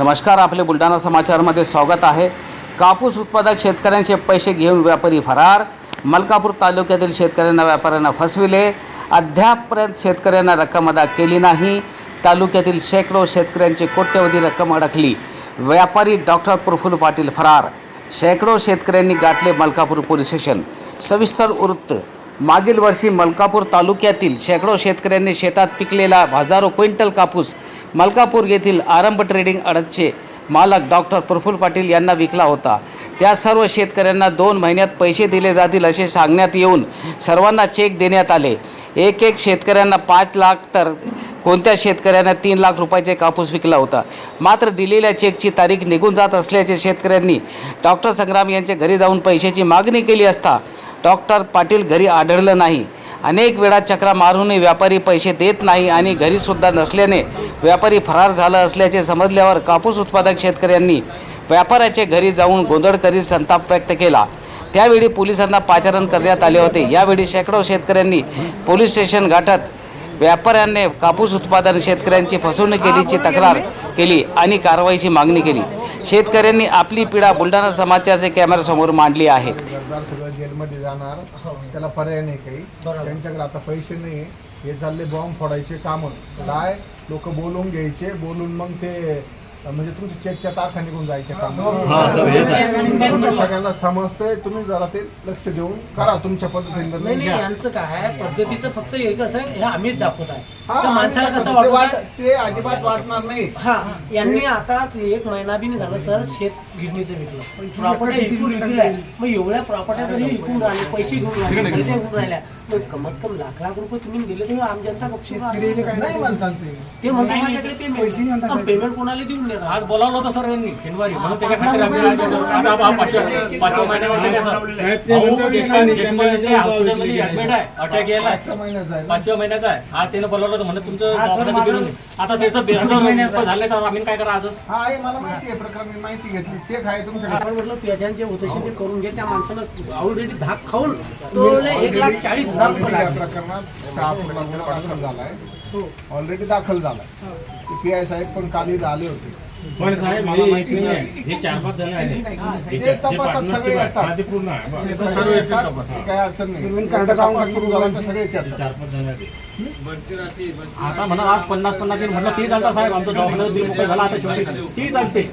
नमस्कार आपले बुलढाणा समाचारमध्ये स्वागत आहे. कापूस उत्पादक शेतकऱ्यांचे पैसे घेऊन व्यापारी फरार. मलकापूर तालुक्यातील शेतकऱ्यांना व्यापाऱ्यांना फसविले. अद्यापपर्यंत शेतकऱ्यांना रक्कम अदा केली नाही. तालुक्यातील शेकडो शेतकऱ्यांची कोट्यवधी रक्कम अडकली. व्यापारी डॉक्टर प्रफुल्ल पाटील फरार. शेकडो शेतकऱ्यांनी गाठले मलकापूर पोलीस स्टेशन. सविस्तर वृत्त. मागील वर्षी मलकापूर तालुक्यातील शेकडो शेतकऱ्यांनी शेतात पिकलेला हजारो क्विंटल कापूस मलकापूर येथील आरंभ ट्रेडिंग अडतचे मालक डॉक्टर प्रफुल्ल पाटील यांना विकला होता. त्या सर्व शेतकऱ्यांना दोन महिन्यात पैसे दिले जातील असे सांगण्यात येऊन सर्वांना चेक देण्यात आले. एक एक शेतकऱ्यांना पाच लाख तर कोणत्या शेतकऱ्यांना तीन लाख रुपयाचे कापूस विकला होता? मात्र दिलेल्या चेकची तारीख निघून जात असल्याचे शेतकऱ्यांनी डॉक्टर संग्राम यांच्या घरी जाऊन पैशाची मागणी केली असता डॉक्टर पाटील घरी आढळलं नाही. अनेक वेळा चक्रा मारूनही व्यापारी पैसे देत नाही आणि घरीसुद्धा नसल्याने व्यापारी फरार झाला असल्याचे समजल्यावर कापूस उत्पादक शेतकऱ्यांनी व्यापाऱ्याचे घरी जाऊन गोंधळ करीत संताप व्यक्त केला. त्यावेळी पोलिसांना पाचारण करण्यात आले होते. यावेळी शेकडो शेतकऱ्यांनी पोलीस स्टेशन गाठत व्यापाऱ्यांनी कापूस उत्पादन शेतकऱ्यांची फसवणूक केलीची तक्रार केली आणि कारवाईची मागणी केली. शेतकऱ्यांनी आपली पीडा बुलढाणा समाचारच्या कॅमेऱ्यासमोर मांडली आहे. सगळं जेलमध्ये जाणार त्याला पर्याय नाही काही. त्यांच्याकडे आता पैसे नाही हे चालले बॉम्ब फोडायचे काम. काय? लोक बोलवून घ्यायचे बोलून मग ते म्हणजे तुमच्या चेकच्या तारखा निघून जायचे काम. सगळ्यांना समजतंय तुम्ही जरा ते लक्ष देऊन करा. तुमच्या पद्धतीने नाही. यांचं काय पद्धतीचं फक्त एकच आहे हे आम्हीच दाखवत आहे. हा, माणसाला कसं ते वाट- वाटत ते अजिबात वाटणार नाही. हा यांनी आताच एक महिना बी नाही झाला सर शेत गिरणीचं विकलं प्रॉपर्टी इकून विकल्या मग एवढ्या प्रॉपर्ट्या जरी इकून राहिले पैसे घेऊन राहिले खरेदी घेऊन राहिल्या मग कमीत कमी लाख लाख रुपये तुम्ही दिले तर आम जनता. नाही म्हणतात ते. ते म्हणतात माझ्याकडे पेमेंट पेमेंट कोणाला देऊन देणार? आज बोलावलं होतं सर यांनी शनिवारी. म्हणून त्याच्यासाठी आम्ही आज आता हा पाचव्या पाचव्या महिन्यावरती काय सर? भाऊ देशपांडे देशपांडे हॉस्पिटलमध्ये ऍडमिट आहे. अटॅक यायला पाचव्या महिन्याचा आहे? पाचव्या महिन्याचा आहे. आज त्यानं बोलावलं होतं म्हणलं तुमचं बिल. आता त्याचं बिल जर झालं तर आम्ही काय करा आजच हा हे मला माहिती आहे प्रकरण मी माहिती घेतली. चेक आहे तुमच्याकडे. आपण म्हटलं पेशांचे जे होते ते करून घे त्या माणसानं ऑलरेडी धाक खाऊन तो एक लाख चाळीस हजार रुपये. या लागले. प्रकरणात दाखल झालाय. ऑलरेडी दाखल झालाय. पी आय साहेब पण काल इथं आले होते. पण साहेब मला हे. हे चार पाच जण आहेत. ते तपासात सगळे partnership आहे. हा, पूर्ण आहे. बरं. ते सगळे येतात, ते काही अडचण नाही. तपास सुरू झाला तर सगळेच येतात. चार पाच जण आहेत. आता म्हणा आज पन्नास पन्नास दिन म्हटलं ते चालतं साहेब आमचं दवाखान्याचं बिल मोकळं झालं आता शेवटी ते चालते